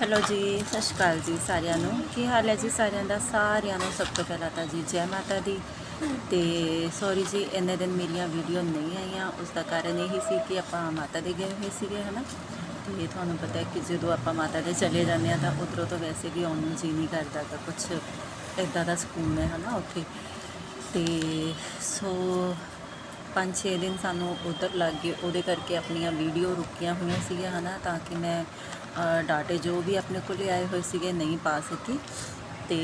Hello ਜੀ, ਸਤਿ ਸ਼੍ਰੀ ਅਕਾਲ ਜੀ ਸਾਰਿਆਂ ਨੂੰ। ਕੀ ਹਾਲ ਹੈ ਜੀ ਸਾਰਿਆਂ ਦਾ? ਸਾਰਿਆਂ ਨੂੰ ਸਭ ਤੋਂ ਪਹਿਲਾਂ ਤਾਂ ਜੀ ਜੈ ਮਾਤਾ ਦੀ। ਤੇ ਸੌਰੀ ਜੀ, ਇੰਨੇ ਦਿਨ ਮੇਰੀਆਂ ਵੀਡੀਓ ਨਹੀਂ ਆਈਆਂ। ਉਸ ਦਾ ਕਾਰਨ ਇਹ ਸੀ ਕਿ ਆਪਾਂ ਮਾਤਾ ਦੇ ਗਏ ਹੋਏ ਸੀਗੇ, ਹਨਾ? ਤੇ ਤੁਹਾਨੂੰ ਪਤਾ ਹੈ ਕਿ ਜਦੋਂ ਆਪਾਂ ਮਾਤਾ ਦੇ ਚਲੇ ਜਾਂਦੇ ਆ ਤਾਂ ਉਧਰੋਂ ਤੋਂ ਵੈਸੇ ਵੀ ਆਉਣ ਨੂੰ ਜੀ ਨਹੀਂ ਕਰਦਾ ਤਾਂ ਕੁਝ ਇਦਾਂ ਦਾ ਸਕੂਨ ਹੈ, ਹਨਾ, ਉੱਥੇ। ਤੇ ਸੋ ਪੰਜ ਛੇ ਦਿਨ ਸਾਨੂੰ ਉਧਰ ਲੱਗ ਗਏ। ਉਹਦੇ ਕਰਕੇ ਆਪਣੀਆਂ ਵੀਡੀਓ ਰੁਕੀਆਂ ਹੋਈਆਂ ਸੀਗੀਆਂ, ਹਨਾ, ਤਾਂ ਕਿ ਮੈਂ ਡਾਟੇ ਜੋ ਵੀ ਆਪਣੇ ਕੋਲ ਆਏ ਹੋਏ ਸੀਗੇ ਨਹੀਂ ਪਾ ਸਕੀ। ਤੇ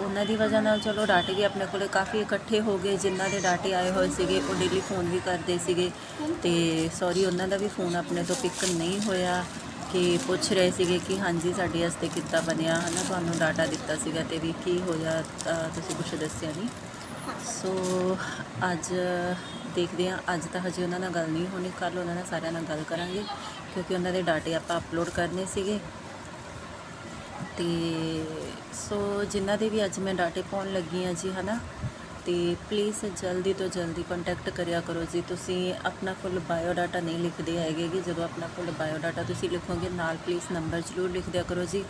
ਉਹਨਾਂ ਦੀ ਵਜ੍ਹਾ ਨਾਲ ਚਲੋ ਡਾਟੇ ਵੀ ਆਪਣੇ ਕੋਲੇ ਕਾਫੀ ਇਕੱਠੇ ਹੋ ਗਏ। ਜਿਨ੍ਹਾਂ ਦੇ ਡਾਟੇ ਆਏ ਹੋਏ ਸੀਗੇ, ਉਹ ਡੇਲੀ ਫੋਨ ਵੀ ਕਰਦੇ ਸੀਗੇ। ਤੇ ਸੌਰੀ ਉਹਨਾਂ ਦਾ ਵੀ ਫੋਨ ਆਪਣੇ ਤੋਂ ਪਿਕ ਨਹੀਂ ਹੋਇਆ। ਕਿ ਪੁੱਛ ਰਹੇ ਸੀਗੇ ਕਿ ਹਾਂਜੀ ਸਾਡੇ ਵਾਸਤੇ ਕਿੱਦਾਂ ਬਣਿਆ, ਹਨਾ, ਤੁਹਾਨੂੰ ਡਾਟਾ ਦਿੱਤਾ ਸੀਗਾ ਤੇ ਵੀ ਕੀ ਹੋਇਆ ਤੁਸੀਂ ਕੁਝ ਦੱਸਿਆ ਨਹੀਂ ਸੋ ਅੱਜ ਦੇਖਦੇ ਹਾਂ, ਅੱਜ ਤਾਂ ਹਜੇ ਉਹਨਾਂ ਨਾਲ ਗੱਲ ਨਹੀਂ ਹੋਣੀ ਕੱਲ ਉਹਨਾਂ ਨਾਲ ਸਾਰਿਆਂ ਨਾਲ ਗੱਲ ਕਰਾਂਗੇ, ਕਿਉਂਕਿ ਉਹਨਾਂ ਦੇ ਡਾਟੇ ਆਪਾਂ ਅਪਲੋਡ ਕਰਨੇ ਸੀਗੇ। ਤੇ ਸੋ ਜਿਨ੍ਹਾਂ ਦੇ ਵੀ ਅੱਜ ਮੈਂ ਡਾਟੇ ਪਾਉਣ ਲੱਗੀ ਹਾਂ ਜੀ, ਹਨਾ ਤੇ ਪਲੀਜ਼ ਜਲਦੀ ਤੋਂ ਜਲਦੀ ਕੰਟੈਕਟ ਕਰਿਆ ਕਰੋ ਜੀ। ਤੁਸੀਂ ਆਪਣਾ ਫੁੱਲ ਬਾਇਓਡਾਟਾ ਨਹੀਂ ਲਿਖਦੇ ਹੈਗੇ ਗੇ। ਜਦੋਂ ਆਪਣਾ ਫੁੱਲ ਬਾਇਓਡਾਟਾ ਤੁਸੀਂ ਲਿਖੋਗੇ, ਨਾਲ ਪਲੀਜ਼ ਨੰਬਰ ਜ਼ਰੂਰ ਲਿਖ ਦਿਆ ਕਰੋ ਜੀ।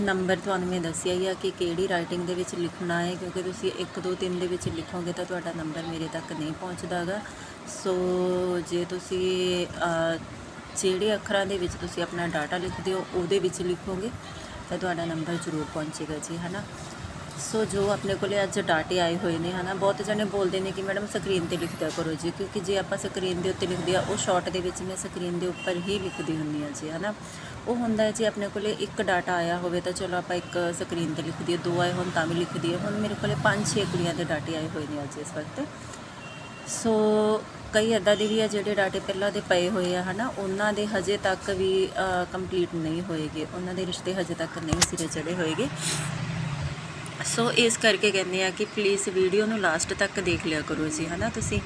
ਨੰਬਰ ਤੁਹਾਨੂੰ ਮੈਂ ਦੱਸਿਆ ਹੀ ਆ ਕਿ ਕਿਹੜੀ ਰਾਈਟਿੰਗ ਦੇ ਵਿੱਚ ਲਿਖਣਾ ਹੈ, ਕਿਉਂਕਿ ਤੁਸੀਂ 1 2 3 ਦੇ ਵਿੱਚ ਲਿਖੋਗੇ ਤਾਂ ਤੁਹਾਡਾ ਨੰਬਰ ਮੇਰੇ ਤੱਕ ਨਹੀਂ ਪਹੁੰਚਦਾਗਾ ਸੋ ਜੇ ਤੁਸੀਂ ਜਿਹੜੇ ਅੱਖਰਾਂ ਦੇ ਵਿੱਚ ਤੁਸੀਂ ਆਪਣਾ ਡਾਟਾ ਲਿਖਦੇ ਹੋ, ਉਹਦੇ ਵਿੱਚ ਲਿਖੋਗੇ ਤਾਂ ਤੁਹਾਡਾ ਨੰਬਰ ਜ਼ਰੂਰ ਪਹੁੰਚੇਗਾ ਜੀ, ਹਨਾ? ਸੋ ਜੋ ਆਪਣੇ ਕੋਲੇ ਅੱਜ ਡਾਟੇ ਆਏ ਹੋਏ ਨੇ, ਹਨਾ, ਬਹੁਤ ਜਣੇ ਬੋਲਦੇ ਨੇ ਕਿ ਮੈਡਮ ਸਕਰੀਨ ਤੇ ਲਿਖਦਿਆ ਕਰੋ ਜੀ, ਕਿਉਂਕਿ ਜੇ ਆਪਾਂ ਸਕਰੀਨ ਦੇ ਉੱਤੇ ਲਿਖਦੇ ਆ, ਉਹ ਸ਼ਾਰਟ ਦੇ ਵਿੱਚ ਮੈਂ ਸਕਰੀਨ ਦੇ ਉੱਪਰ ਹੀ ਲਿਖਦੀ ਹੁੰਦੀ ਆ ਜੀ, ਹਨਾ। ਉਹ ਹੁੰਦਾ ਹੈ ਜੀ ਆਪਣੇ ਕੋਲੇ ਇੱਕ ਡਾਟਾ ਆਇਆ ਹੋਵੇ ਤਾਂ ਚਲੋ ਆਪਾਂ ਇੱਕ ਸਕਰੀਨ ਤੇ ਲਿਖ ਦਈਏ, ਦੋ ਆਏ ਹੋਣ ਤਾਂ ਵੀ ਲਿਖ ਦਈਏ। ਹੁਣ ਮੇਰੇ ਕੋਲੇ 5-6 ਕੁੜੀਆਂ ਦੇ ਡਾਟੇ ਆਏ ਹੋਏ ਨੇ ਅੱਜ ਇਸ ਵਕਤ। ਸੋ ਕਈ ਇੱਦਾਂ ਦੇ ਵੀ ਆ ਜਿਹੜੇ ਡਾਟੇ ਪਹਿਲਾਂ ਦੇ ਪਏ ਹੋਏ ਆ, ਹਨਾ, ਉਹਨਾਂ ਦੇ ਹਜੇ ਤੱਕ ਵੀ ਕੰਪਲੀਟ ਨਹੀਂ ਹੋਏਗੇ। ਉਹਨਾਂ ਦੇ ਰਿਸ਼ਤੇ ਹਜੇ ਤੱਕ ਨਹੀਂ ਸਿਰੇ ਚੜੇ ਹੋਏਗੇ। ਸੋ ਇਸ ਕਰਕੇ ਕਹਿੰਦੇ ਆ ਕਿ ਪਲੀਜ਼ ਵੀਡੀਓ ਨੂੰ ਲਾਸਟ ਤੱਕ ਦੇਖ ਲਿਆ ਕਰੋ ਜੀ, ਹਨਾ ਤੁਸੀਂ?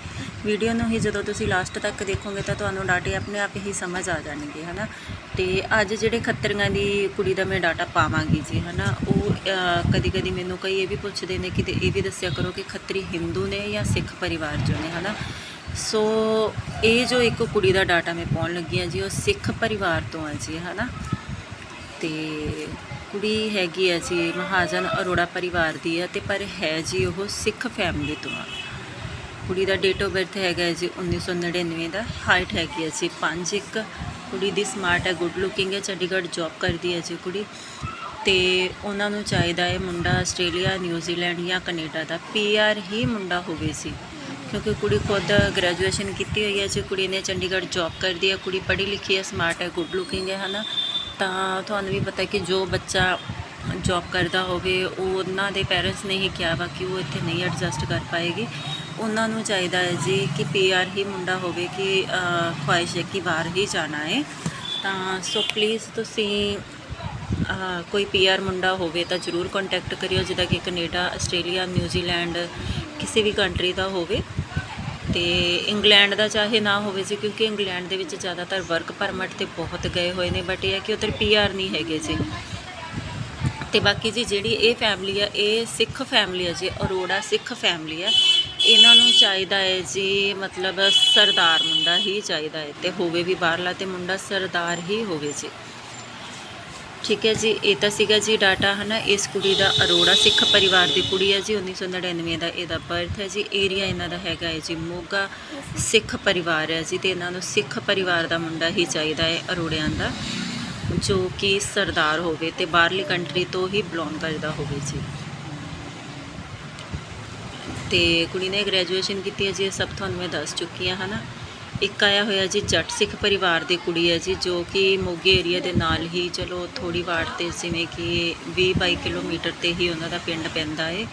ਵੀਡੀਓ ਨੂੰ ਹੀ ਜਦੋਂ ਤੁਸੀਂ ਲਾਸਟ ਤੱਕ ਦੇਖੋਗੇ ਤਾਂ ਤੁਹਾਨੂੰ ਡਾਟੇ ਆਪਣੇ ਆਪ ਹੀ ਸਮਝ ਆ ਜਾਣਗੇ, ਹਨਾ? ਤੇ ਅੱਜ ਜਿਹੜੇ ਖੱਤਰੀਆਂ ਦੀ ਕੁੜੀ ਦਾ ਮੈਂ ਡਾਟਾ ਪਾਵਾਂਗੀ ਜੀ, ਹਨਾ, ਉਹ ਕਦੀ ਕਦੀ ਮੈਨੂੰ ਕਈ ਇਹ ਵੀ ਪੁੱਛਦੇ ਨੇ ਕਿ ਇਹ ਵੀ ਦੱਸਿਆ ਕਰੋ ਕਿ ਖੱਤਰੀ ਹਿੰਦੂ ਨੇ ਜਾਂ ਸਿੱਖ ਪਰਿਵਾਰ ਚੋਂ ਨੇ, ਹਨਾ? ਸੋ ਇਹ ਜੋ ਇੱਕ ਕੁੜੀ ਦਾ ਡਾਟਾ ਮੈਂ ਪਾਉਣ ਲੱਗੀ ਹਾਂ ਜੀ, ਉਹ ਸਿੱਖ ਪਰਿਵਾਰ ਤੋਂ ਆ ਜੀ, ਹਨਾ? ਤੇ ਕੁੜੀ ਹੈਗੀ ਹੈ ਜੀ, ਮਹਾਜਨ ਅਰੋੜਾ ਪਰਿਵਾਰ ਦੀ ਹੈ ਤੇ ਪਰ ਹੈ ਜੀ ਉਹ ਸਿੱਖ ਫੈਮਿਲੀ ਤੋਂ ਆ। ਕੁੜੀ ਦਾ ਡੇਟ ਆਫ ਬਰਥ ਹੈਗਾ ਹੈ ਜੀ 1999 ਦਾ ਹਾਈਟ ਹੈਗੀ ਹੈ ਜੀ 5'1 ਕੁੜੀ ਦੀ ਸਮਾਰਟ ਹੈ ਗੁੱਡ ਲੁਕਿੰਗ ਹੈ, ਚੰਡੀਗੜ੍ਹ ਜੌਬ ਕਰਦੀ ਹੈ ਜੀ ਕੁੜੀ। ਤੇ ਉਹਨਾਂ ਨੂੰ ਚਾਹੀਦਾ ਹੈ ਮੁੰਡਾ ਆਸਟ੍ਰੇਲੀਆ ਨਿਊਜ਼ੀਲੈਂਡ ਜਾਂ ਕੈਨੇਡਾ ਦਾ। ਪੀਆਰ ਹੀ ਮੁੰਡਾ ਹੋਵੇ ਸੀ ਕਿਉਂਕਿ ਕੁੜੀ ਖੁਦ ਗ੍ਰੈਜੂਏਸ਼ਨ ਕੀਤੀ ਹੋਈ ਹੈ ਜੀ। ਕੁੜੀ ਨੇ ਚੰਡੀਗੜ੍ਹ ਜੌਬ ਕਰਦੀ ਹੈ, ਕੁੜੀ ਪੜ੍ਹੀ ਲਿਖੀ ਹੈ ਸਮਾਰਟ ਹੈ ਗੁੱਡ ਲੁਕਿੰਗ ਹੈ, ਹਨਾ। ਤਾਂ ਤੁਹਾਨੂੰ ਵੀ ਪਤਾ ਕਿ ਜੋ ਬੱਚਾ ਜੌਬ ਕਰਦਾ ਹੋਵੇ ਉਹ ਉਹਨਾਂ ਦੇ ਪੈਰੈਂਟਸ ਨੇ ਹੀ ਕਿਹਾ ਵਾ ਕਿ ਉਹ ਇੱਥੇ ਨਹੀਂ ਐਡਜਸਟ ਕਰ ਪਾਏਗੀ। ਉਹਨਾਂ ਨੂੰ ਚਾਹੀਦਾ ਹੈ ਜੀ ਕਿ ਪੀਆਰ ਹੀ ਮੁੰਡਾ ਹੋਵੇ ਕਿ ਅ, ਖੁਆਇਸ਼ ਹੈ ਕਿ ਬਾਹਰ ਹੀ ਜਾਣਾ ਹੈ। ਤਾਂ ਸੋ ਪਲੀਜ਼ ਤੁਸੀਂ ਅ, ਕੋਈ ਪੀਆਰ ਮੁੰਡਾ ਹੋਵੇ ਤਾਂ ਜ਼ਰੂਰ ਕੰਟੈਕਟ ਕਰਿਓ ਜਿੱਦਾਂ ਕਿ ਕੈਨੇਡਾ ਆਸਟ੍ਰੇਲੀਆ ਨਿਊਜ਼ੀਲੈਂਡ ਕਿਸੇ ਵੀ ਕੰਟਰੀ ਦਾ ਹੋਵੇ। ਤੇ ਇੰਗਲੈਂਡ ਦਾ ਚਾਹੇ ਨਾ ਹੋਵੇ ਜੀ, ਕਿਉਂਕਿ ਇੰਗਲੈਂਡ ਦੇ ਵਿੱਚ ਜ਼ਿਆਦਾਤਰ ਵਰਕ ਪਰਮਿਟ ਤੇ ਬਹੁਤ ਗਏ ਹੋਏ ਨੇ ਬਟ ਇਹ ਹੈ ਕਿ ਉਧਰ ਪੀਆਰ ਨਹੀਂ ਹੈਗੇ ਜੀ। ਤੇ ਬਾਕੀ ਜੀ, ਜਿਹੜੀ ਇਹ ਫੈਮਿਲੀ ਆ, ਇਹ ਸਿੱਖ ਫੈਮਿਲੀ ਆ ਜੀ, ਅਰੋੜਾ ਸਿੱਖ ਫੈਮਿਲੀ ਆ। ਇਹਨਾਂ ਨੂੰ ਚਾਹੀਦਾ ਹੈ ਜੀ, ਮਤਲਬ ਸਰਦਾਰ ਮੁੰਡਾ ਹੀ ਚਾਹੀਦਾ ਹੈ ਤੇ ਹੋਵੇ ਵੀ ਬਾਹਰਲਾ ਤੇ ਮੁੰਡਾ ਸਰਦਾਰ ਹੀ ਹੋਵੇ ਜੀ। ਠੀਕ ਹੈ ਜੀ, ਇਹ ਤਾਂ ਸੀਗਾ ਜੀ ਡਾਟਾ, ਹਨਾ, ਇਸ ਕੁੜੀ ਦਾ ਅਰੋੜਾ ਸਿੱਖ ਪਰਿਵਾਰ ਦੀ ਕੁੜੀ ਹੈ ਜੀ 1999 ਦਾ ਇਹਦਾ ਬਰਥ ਹੈ ਜੀ, ਏਰੀਆ ਇਹਨਾਂ ਦਾ ਹੈਗਾ ਹੈ ਜੀ, ਮੋਗਾ ਸਿੱਖ ਪਰਿਵਾਰ ਹੈ ਜੀ, ਤੇ ਇਹਨਾਂ ਨੂੰ ਸਿੱਖ ਪਰਿਵਾਰ ਦਾ ਮੁੰਡਾ ਹੀ ਚਾਹੀਦਾ ਹੈ ਅਰੋੜਿਆਂ ਦਾ, ਜੋ ਕਿ ਸਰਦਾਰ ਹੋਵੇ ਤੇ ਬਾਹਰਲੀ ਕੰਟਰੀ ਤੋਂ ਹੀ ਬਿਲੋਂਗ ਕਰਦਾ ਹੋਵੇ ਜੀ। ਤੇ ਕੁੜੀ ਨੇ ਗ੍ਰੈਜੂਏਸ਼ਨ ਕੀਤੀ ਹੈ ਜੀ, ਇਹ ਸਭ ਤੁਹਾਨੂੰ ਮੈਂ ਦੱਸ ਚੁੱਕੀ ਹਾਂ, ਹਨਾ। ਇੱਕ ਆਇਆ ਹੋਇਆ ਜੀ ਜੱਟ ਸਿੱਖ ਪਰਿਵਾਰ ਦੀ ਕੁੜੀ ਹੈ ਜੀ, ਜੋ ਕਿ ਮੋਗੇ ਏਰੀਆ ਦੇ ਨਾਲ ਹੀ ਚਲੋ ਥੋੜੀ ਵਾਰ ਤੇ ਜਿਵੇਂ ਕਿ 20 22 ਕਿਲੋਮੀਟਰ ਤੇ ਹੀ ਉਹਨਾਂ ਦਾ ਪਿੰਡ ਪੈਂਦਾ ਹੈ।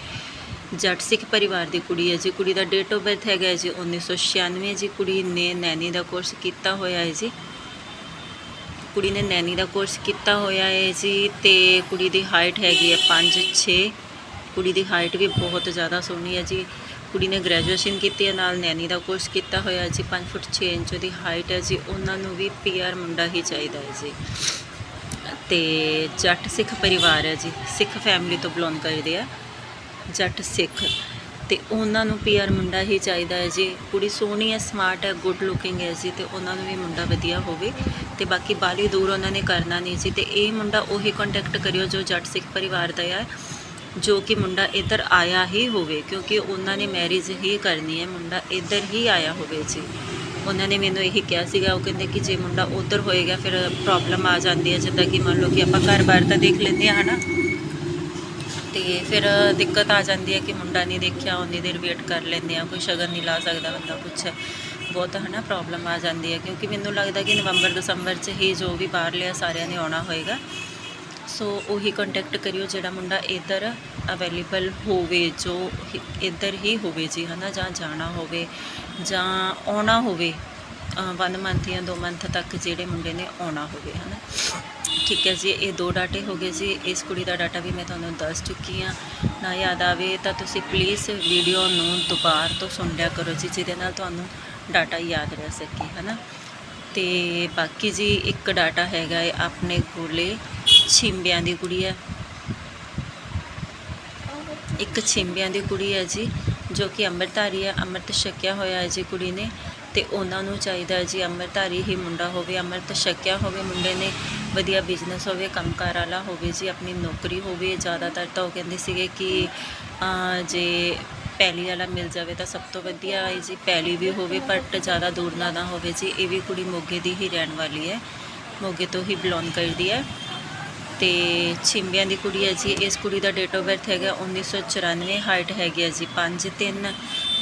ਜੱਟ ਸਿੱਖ ਪਰਿਵਾਰ ਦੀ ਕੁੜੀ ਹੈ ਜੀ, ਕੁੜੀ ਦਾ ਡੇਟ ਆਫ ਬਰਥ ਹੈਗਾ ਹੈ ਜੀ 1996 ਜੀ, ਕੁੜੀ ਨੇ ਨੈਨੀ ਦਾ ਕੋਰਸ ਕੀਤਾ ਹੋਇਆ ਹੈ ਜੀ। ਕੁੜੀ ਨੇ ਨੈਨੀ ਦਾ ਕੋਰਸ ਕੀਤਾ ਹੋਇਆ ਹੈ ਜੀ ਤੇ ਕੁੜੀ ਦੀ ਹਾਈਟ ਹੈਗੀ ਹੈ 5 6 ਕੁੜੀ ਦੀ ਹਾਈਟ ਵੀ ਬਹੁਤ ਜ਼ਿਆਦਾ ਸੋਹਣੀ ਹੈ ਜੀ। ਕੁੜੀ ਨੇ ਗ੍ਰੈਜੂਏਸ਼ਨ ਕੀਤੀ ਹੈ, ਨਾਲ ਨੈਨੀ ਦਾ ਕੋਰਸ ਕੀਤਾ ਹੋਇਆ ਜੀ 5 ਫੁੱਟ 6 ਇੰਚ ਦੀ ਹਾਈਟ ਹੈ ਜੀ, ਉਹਨਾਂ ਨੂੰ ਵੀ ਪੀਆਰ ਮੁੰਡਾ ਹੀ ਚਾਹੀਦਾ ਹੈ ਜੀ। ਤੇ ਜੱਟ ਸਿੱਖ ਪਰਿਵਾਰ ਹੈ ਜੀ, ਸਿੱਖ ਫੈਮਿਲੀ ਤੋਂ ਬਿਲੋਂਗ ਕਰਦੇ ਆ, ਜੱਟ ਸਿੱਖ। ਤੇ ਉਹਨਾਂ ਨੂੰ ਪੀਆਰ ਮੁੰਡਾ ਹੀ ਚਾਹੀਦਾ ਹੈ ਜੀ। ਕੁੜੀ ਸੋਹਣੀ ਹੈ ਸਮਾਰਟ ਹੈ ਗੁੱਡ ਲੁਕਿੰਗ ਹੈ ਜੀ, ਤੇ ਉਹਨਾਂ ਨੂੰ ਵੀ ਮੁੰਡਾ ਵਧੀਆ ਹੋਵੇ। ਤੇ ਬਾਕੀ ਬਾਲੀ ਦੂਰ ਉਹਨਾਂ ਨੇ ਕਰਨਾ ਨਹੀਂ ਜੀ, ਤੇ ਇਹ ਮੁੰਡਾ ਉਹੀ ਕੰਟੈਕਟ ਕਰਿਓ ਜੋ ਜੱਟ ਸਿੱਖ ਪਰਿਵਾਰ ਦਾ ਹੈ ਜੋ ਕਿ ਮੁੰਡਾ ਇੱਧਰ ਆਇਆ ਹੀ ਹੋਵੇ, ਕਿਉਂਕਿ ਉਹਨਾਂ ਨੇ ਮੈਰਿਜ ਹੀ ਕਰਨੀ ਹੈ, ਮੁੰਡਾ ਇੱਧਰ ਹੀ ਆਇਆ ਹੋਵੇ ਜੀ। ਉਹਨਾਂ ਨੇ ਮੈਨੂੰ ਇਹੀ ਕਿਹਾ ਸੀਗਾ, ਉਹ ਕਹਿੰਦੇ ਕਿ ਜੇ ਮੁੰਡਾ ਉੱਧਰ ਹੋਏਗਾ, ਫਿਰ ਪ੍ਰੋਬਲਮ ਆ ਜਾਂਦੀ ਹੈ, ਜਿੱਦਾਂ ਕਿ ਮੰਨ ਲਓ ਕਿ ਆਪਾਂ ਘਰ-ਬਾਰ ਤਾਂ ਦੇਖ ਲੈਂਦੇ ਆ ਹਨਾ? ਤੇ ਫਿਰ ਦਿੱਕਤ ਆ ਜਾਂਦੀ ਹੈ ਕਿ ਮੁੰਡਾ ਨਹੀਂ ਦੇਖਿਆ, ਉਨੀ ਦੇਰ ਵੇਟ ਕਰ ਲੈਂਦੇ ਆ ਕੋਈ ਸ਼ਗਨ ਨਹੀਂ ਲਾ ਸਕਦਾ ਬੰਦਾ ਕੁਛ। ਬਹੁਤ, ਹਨਾ ਪ੍ਰੋਬਲਮ ਆ ਜਾਂਦੀ ਹੈ, ਕਿਉਂਕਿ ਮੈਨੂੰ ਲੱਗਦਾ ਕਿ ਨਵੰਬਰ ਦਸੰਬਰ 'ਚ ਹੀ ਜੋ ਵੀ ਬਾਹਰ ਲਿਆ ਸਾਰਿਆਂ ਨੇ ਆਉਣਾ ਹੋਏਗਾ। ਸੋ ਉਹੀ ਕੰਟੈਕਟ ਕਰਿਓ ਜਿਹੜਾ ਮੁੰਡਾ ਇੱਧਰ ਅਵੇਲੇਬਲ ਹੋਵੇ, ਜੋ ਇੱਧਰ ਹੀ ਹੋਵੇ ਜੀ, ਹਨਾ, ਜਾਂ ਜਾਣਾ ਹੋਵੇ, ਜਾਂ ਆਉਣਾ ਹੋਵੇ ਵਨ ਮੰਥ ਜਾਂ ਦੋ ਮੰਥ ਤੱਕ ਜਿਹੜੇ ਮੁੰਡੇ ਨੇ ਆਉਣਾ ਹੋਵੇ, ਹਨਾ। ਠੀਕ ਹੈ ਜੀ, ਇਹ ਦੋ ਡਾਟੇ ਹੋ ਗਏ ਜੀ, ਇਸ ਕੁੜੀ ਦਾ ਡਾਟਾ ਵੀ ਮੈਂ ਤੁਹਾਨੂੰ ਦੱਸ ਚੁੱਕੀ ਹਾਂ। ਨਾ ਯਾਦ ਆਵੇ ਤਾਂ ਤੁਸੀਂ ਪਲੀਜ਼ ਵੀਡੀਓ ਨੂੰ ਦੁਬਾਰ ਤੋਂ ਸੁਣ ਲਿਆ ਕਰੋ ਜੀ, ਜਿਹਦੇ ਨਾਲ ਤੁਹਾਨੂੰ ਡਾਟਾ ਯਾਦ ਰਹਿ ਸਕੇ, ਹਨਾ। ਤੇ ਬਾਕੀ ਜੀ, ਇੱਕ ਡਾਟਾ ਹੈਗਾ ਹੈ ਆਪਣੇ ਕੋਲੇ ਛਿੰਬਿਆਂ ਦੀ ਕੁੜੀ ਹੈ। ਇੱਕ ਛਿੰਬਿਆਂ ਦੀ ਕੁੜੀ ਹੈ ਜੀ, ਜੋ ਕਿ ਅੰਮ੍ਰਿਤਧਾਰੀ ਹੈ। ਅੰਮ੍ਰਿਤ ਛਕਿਆ ਹੋਇਆ ਹੈ ਜੀ ਕੁੜੀ ਨੇ ਤੇ ਉਹਨਾਂ ਨੂੰ ਚਾਹੀਦਾ ਹੈ ਜੀ ਅੰਮ੍ਰਿਤਧਾਰੀ ਹੀ ਮੁੰਡਾ ਹੋਵੇ। ਅੰਮ੍ਰਿਤ ਛਕਿਆ ਹੋਵੇ, ਮੁੰਡੇ ਨੇ ਵਧੀਆ ਬਿਜ਼ਨਸ ਹੋਵੇ, ਕੰਮਕਾਰ ਵਾਲਾ ਹੋਵੇ ਜੀ, ਆਪਣੀ ਨੌਕਰੀ ਹੋਵੇ। ਜ਼ਿਆਦਾਤਰ ਤਾਂ ਉਹ ਕਹਿੰਦੇ ਸੀਗੇ ਕਿ ਜੇ ਪੈਲੀ ਵਾਲਾ ਮਿਲ ਜਾਵੇ ਤਾਂ ਸਭ ਤੋਂ ਵਧੀਆ ਹੈ ਜੀ, ਪੈਲੀ ਵੀ ਹੋਵੇ ਬਟ ਜ਼ਿਆਦਾ ਦੂਰ ਨਾ ਨਾ ਹੋਵੇ ਜੀ। ਇਹ ਵੀ ਕੁੜੀ ਮੋਗੇ ਦੀ ਹੀ ਰਹਿਣ ਵਾਲੀ ਹੈ। ਮੋਗੇ ਤੋਂ ਹੀ ਬਿਲੋਂਗ ਕਰਦੀ ਹੈ। ਤੇ ਛਿੰਬਿਆਂ ਦੀ ਕੁੜੀ ਹੈ ਜੀ। ਇਸ ਕੁੜੀ ਦਾ ਡੇਟ ਆਫ ਬਰਥ ਹੈਗਾ 1994 ਹਾਈਟ ਹੈਗੀ ਹੈ ਜੀ। 5'3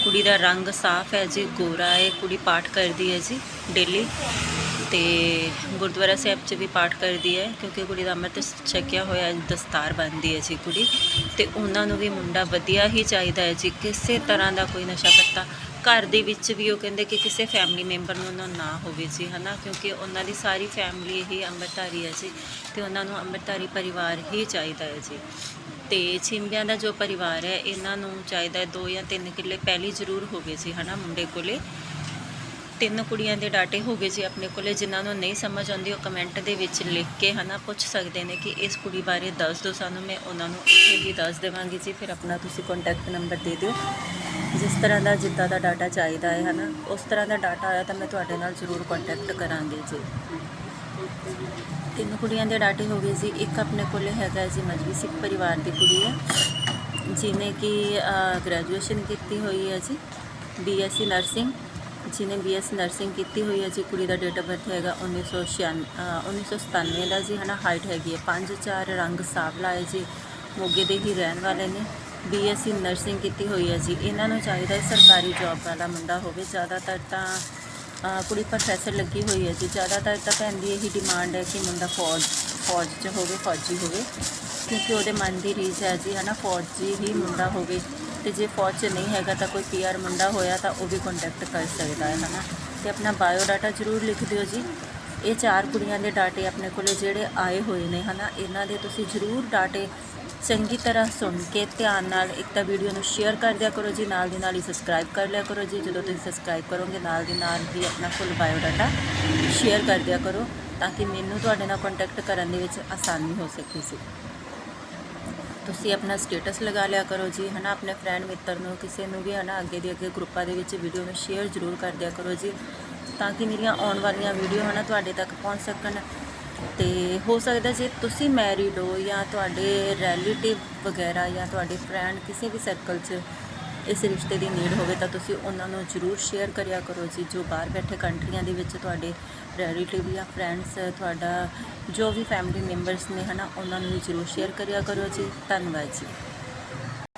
ਕੁੜੀ ਦਾ ਰੰਗ ਸਾਫ਼ ਹੈ ਜੀ, ਗੋਰਾ ਹੈ, ਕੁੜੀ ਪਾਠ ਕਰਦੀ ਹੈ ਜੀ ਡੇਲੀ ਤੇ ਗੁਰਦੁਆਰਾ ਸਾਹਿਬ 'ਚ ਵੀ ਪਾਠ ਕਰਦੀ ਹੈ ਕਿਉਂਕਿ ਕੁੜੀ ਦਾ ਅੰਮ੍ਰਿਤ ਛਕਿਆ ਹੋਇਆ ਦਸਤਾਰ ਬੰਨ੍ਹਦੀ ਹੈ ਜੀ ਕੁੜੀ ਤੇ ਉਹਨਾਂ ਨੂੰ ਵੀ ਮੁੰਡਾ ਵਧੀਆ ਹੀ ਚਾਹੀਦਾ ਹੈ ਜੀ। ਕਿਸੇ ਤਰ੍ਹਾਂ ਦਾ ਕੋਈ ਨਸ਼ਾ ਪੱਤਾ ਘਰ ਦੇ ਵਿੱਚ ਵੀ ਉਹ ਕਹਿੰਦੇ ਕਿ ਕਿਸੇ ਫੈਮਿਲੀ ਮੈਂਬਰ ਨੂੰ ਉਹਨਾਂ ਨਾ ਹੋਵੇ ਜੀ, ਹਨਾ? ਕਿਉਂਕਿ ਉਹਨਾਂ ਦੀ ਸਾਰੀ ਫੈਮਿਲੀ ਹੀ ਅੰਮ੍ਰਿਤਧਾਰੀ ਹੈ ਜੀ ਤੇ ਉਹਨਾਂ ਨੂੰ ਅੰਮ੍ਰਿਤਧਾਰੀ ਪਰਿਵਾਰ ਹੀ ਚਾਹੀਦਾ ਹੈ ਜੀ। ਤੇ ਛਿੰਬਿਆਂ ਦਾ ਜੋ ਪਰਿਵਾਰ ਹੈ, ਇਹਨਾਂ ਨੂੰ ਚਾਹੀਦਾ ਹੈ ਦੋ ਜਾਂ ਤਿੰਨ ਕਿੱਲੇ ਪਹਿਲੀ ਜ਼ਰੂਰ ਹੋਵੇ ਜੀ, ਹਨਾ, ਮੁੰਡੇ ਕੋਲੇ। ਤਿੰਨ ਕੁੜੀਆਂ ਦੇ ਡਾਟੇ ਹੋ ਗਏ ਜੀ ਆਪਣੇ ਕੋਲੇ, ਜਿਨ੍ਹਾਂ ਨੂੰ ਨਹੀਂ ਸਮਝ ਆਉਂਦੀ, ਉਹ ਕਮੈਂਟ ਦੇ ਵਿੱਚ ਲਿਖ ਕੇ, ਹਨਾ, ਪੁੱਛ ਸਕਦੇ ਨੇ ਕਿ ਇਸ ਕੁੜੀ ਬਾਰੇ ਦੱਸ ਦਿਓ ਸਾਨੂੰ, ਮੈਂ ਉਹਨਾਂ ਨੂੰ ਉੱਥੇ ਹੀ ਦੱਸ ਦੇਵਾਂਗੀ ਜੀ, ਫਿਰ ਆਪਣਾ ਤੁਸੀਂ ਕੰਟੈਕਟ ਨੰਬਰ ਦੇ ਦਿਓ। ਜਿਸ ਤਰ੍ਹਾਂ ਦਾ ਜਿੱਦਾਂ ਦਾ ਡਾਟਾ ਚਾਹੀਦਾ ਹੈ ਹਨਾ ਉਸ ਤਰ੍ਹਾਂ ਦਾ ਡਾਟਾ ਆਇਆ ਤਾਂ ਮੈਂ ਤੁਹਾਡੇ ਨਾਲ ਜ਼ਰੂਰ ਕੰਟੈਕਟ ਕਰਾਂਗੀ ਜੀ। ਤਿੰਨ ਕੁੜੀਆਂ ਦੇ ਡਾਟੇ ਹੋ ਗਏ ਜੀ ਇੱਕ ਆਪਣੇ ਕੋਲ ਹੈਗਾ ਜੀ ਮਜਬੀ ਸਿੱਖ ਪਰਿਵਾਰ ਦੀ ਕੁੜੀ ਹੈ ਜਿਹਨੇ ਕਿ ਗ੍ਰੈਜੂਏਸ਼ਨ ਕੀਤੀ ਹੋਈ ਹੈ ਜੀ ਬੀਐਸਸੀ ਨਰਸਿੰਗ ਜਿਹਨੇ ਬੀਐਸ ਨਰਸਿੰਗ ਕੀਤੀ ਹੋਈ ਹੈ ਜੀ ਕੁੜੀ ਦਾ ਡੇਟ ਆਫ ਬਰਥ ਹੈਗਾ 1996 ਅ, 1997 ਦਾ ਜੀ ਹਨਾ ਹਾਈਟ ਹੈਗੀ ਹੈ 5'4 ਰੰਗ ਸਾਵਲਾ ਹੈ ਜੀ ਮੋਗੇ ਦੇ ਹੀ ਰਹਿਣ ਵਾਲੇ ਨੇ। ਬੀਐਸਸੀ ਨਰਸਿੰਗ ਕੀਤੀ ਹੋਈ ਹੈ ਜੀ। ਇਹਨਾਂ ਨੂੰ ਚਾਹੀਦਾ ਹੈ ਸਰਕਾਰੀ ਜੌਬ ਵਾਲਾ ਮੁੰਡਾ ਹੋਵੇ। ਜ਼ਿਆਦਾਤਰ ਤਾਂ ਕੁੜੀ ਪ੍ਰੋਫੈਸਰ ਲੱਗੀ ਹੋਈ ਹੈ ਜੀ। ਜ਼ਿਆਦਾਤਰ ਤਾਂ ਭੈਣ ਦੀ ਇਹੀ ਡਿਮਾਂਡ ਹੈ ਕਿ ਮੁੰਡਾ ਫੌਜ ਫੌਜ 'ਚ ਹੋਵੇ, ਫੌਜੀ ਹੋਵੇ। ਕਿਉਂਕਿ ਉਹਦੇ ਮਨ ਦੀ ਰੀਝ ਹੈ ਜੀ, ਹਨਾ, ਫੌਜੀ ਹੀ ਮੁੰਡਾ ਹੋਵੇ। ਤੇ ਜੇ ਫੌਜ 'ਚ ਨਹੀਂ ਹੈਗਾ ਤਾਂ ਕੋਈ ਪੀਆਰ ਮੁੰਡਾ ਹੋਇਆ ਤਾਂ ਉਹ ਵੀ ਕੰਟੈਕਟ ਕਰ ਸਕਦਾ ਹੈ, ਹਨਾ। ਤੇ ਆਪਣਾ ਬਾਇਓ ਡਾਟਾ ਜ਼ਰੂਰ ਲਿਖ ਦਿਓ ਜੀ। ਇਹ ਚਾਰ ਕੁੜੀਆਂ ਦੇ ਡਾਟੇ ਆਪਣੇ ਕੋਲੇ ਜਿਹੜੇ ਆਏ ਹੋਏ ਨੇ, ਹਨਾ, ਇਹਨਾਂ ਦੇ ਤੁਸੀਂ ਜ਼ਰੂਰ ਡਾਟੇ ਚੰਗੀ ਤਰ੍ਹਾਂ ਸੁਣ ਕੇ ਧਿਆਨ ਨਾਲ ਇੱਕ ਤਾਂ ਵੀਡੀਓ ਨੂੰ ਸ਼ੇਅਰ ਕਰ ਦਿਆ ਕਰੋ ਜੀ, ਨਾਲ ਦੀ ਨਾਲ ਹੀ ਸਬਸਕ੍ਰਾਈਬ ਕਰ ਲਿਆ ਕਰੋ ਜੀ। ਜਦੋਂ ਤੁਸੀਂ ਸਬਸਕ੍ਰਾਈਬ ਕਰੋਗੇ, ਨਾਲ ਦੀ ਨਾਲ ਹੀ ਆਪਣਾ ਫੁੱਲ ਬਾਇਓਡਾਟਾ ਸ਼ੇਅਰ ਕਰ ਦਿਆ ਕਰੋ, ਤਾਂ ਕਿ ਮੈਨੂੰ ਤੁਹਾਡੇ ਨਾਲ ਕੰਟੈਕਟ ਕਰਨ ਦੇ ਵਿੱਚ ਆਸਾਨੀ ਹੋ ਸਕੇ ਸੀ ਤੁਸੀਂ ਆਪਣਾ ਸਟੇਟਸ ਲਗਾ ਲਿਆ ਕਰੋ ਜੀ, ਹਨਾ? ਆਪਣੇ ਫਰੈਂਡ ਮਿੱਤਰ ਨੂੰ, ਕਿਸੇ ਨੂੰ ਵੀ, ਹਨਾ? ਅੱਗੇ ਦੇ ਅੱਗੇ ਗਰੁੱਪਾਂ ਦੇ ਵਿੱਚ ਵੀਡੀਓ ਨੂੰ ਸ਼ੇਅਰ ਜ਼ਰੂਰ ਕਰ ਦਿਆ ਕਰੋ ਜੀ, ਤਾਂ ਕਿ ਮੇਰੀਆਂ ਆਉਣ ਵਾਲੀਆਂ ਵੀਡੀਓ ਹਨਾ, ਤੁਹਾਡੇ ਤੱਕ ਪਹੁੰਚ ਸਕਣ। ਤੇ ਹੋ ਸਕਦਾ ਜੇ ਤੁਸੀਂ ਮੈਰਿਡ ਹੋ ਜਾਂ ਤੁਹਾਡੇ ਰਿਲੇਟਿਵ ਵਗੈਰਾ ਜਾਂ ਤੁਹਾਡੇ ਫਰੈਂਡ ਕਿਸੇ ਵੀ ਸਰਕਲ 'ਚ ਇਸ ਰਿਸ਼ਤੇ ਦੀ ਨੀਡ ਹੋਵੇ ਤਾਂ ਤੁਸੀਂ ਉਹਨਾਂ ਨੂੰ ਜ਼ਰੂਰ ਸ਼ੇਅਰ ਕਰਿਆ ਕਰੋ ਜੀ। ਜੋ ਬਾਹਰ ਬੈਠੇ ਕੰਟਰੀਆਂ ਦੇ ਵਿੱਚ ਤੁਹਾਡੇ ਰਿਲੇਟਿਵ ਜਾਂ ਫਰੈਂਡਸ ਤੁਹਾਡਾ ਜੋ ਵੀ ਫੈਮਿਲੀ ਮੈਂਬਰਸ ਨੇ ਹਨਾ, ਉਹਨਾਂ ਨੂੰ ਵੀ ਜ਼ਰੂਰ ਸ਼ੇਅਰ ਕਰਿਆ ਕਰੋ ਜੀ। ਧੰਨਵਾਦ ਜੀ।